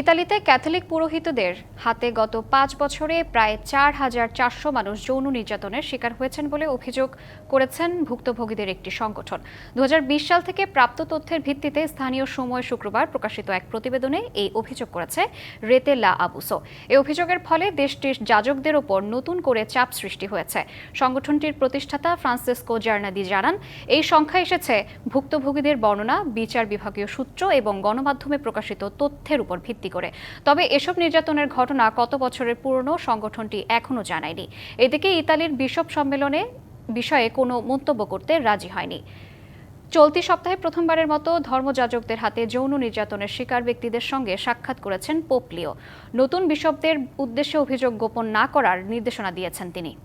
ইতালিতে ক্যাথলিক পুরোহিতদের হাতে গত পাঁচ বছরে প্রায় চার হাজার চারশো মানুষ যৌন নির্যাতনের শিকার হয়েছেন বলে অভিযোগ করেছেন ভুক্তভোগীদের একটি সংগঠন। দুহাজার বিশ সাল থেকে প্রাপ্ত তথ্যের ভিত্তিতে স্থানীয় সময় শুক্রবার প্রকাশিত এক প্রতিবেদনে এই অভিযোগ করেছে রেতে লা আবুসো। এই অভিযোগের ফলে দেশটির যাজকদের ওপর নতুন করে চাপ সৃষ্টি হয়েছে। সংগঠনটির প্রতিষ্ঠাতা ফ্রান্সিসকো জার্নাদি জানান, এই সংখ্যা এসেছে ভুক্তভোগীদের বর্ণনা, বিচার বিভাগীয় সূত্র এবং গণমাধ্যমে প্রকাশিত তথ্যের উপর ভিত্তি করে। তবে এসব নির্যাতনের ঘটনা কত বছরের পুরনো সংগঠনটি এখনও জানায়নি। এদিকে ইতালির বিশপ সম্মেলনে বিষয়ে কোনো মন্তব্য করতে রাজি হয়নি। চলতি সপ্তাহে প্রথমবারের মতো ধর্মযাজকদের হাতে যৌন নির্যাতনের শিকার ব্যক্তিদের সঙ্গে সাক্ষাৎ করেছেন পোপলিও নতুন বিশপদের উদ্দেশ্যে অভিযোগ গোপন না করার নির্দেশনা দিয়েছেন তিনি।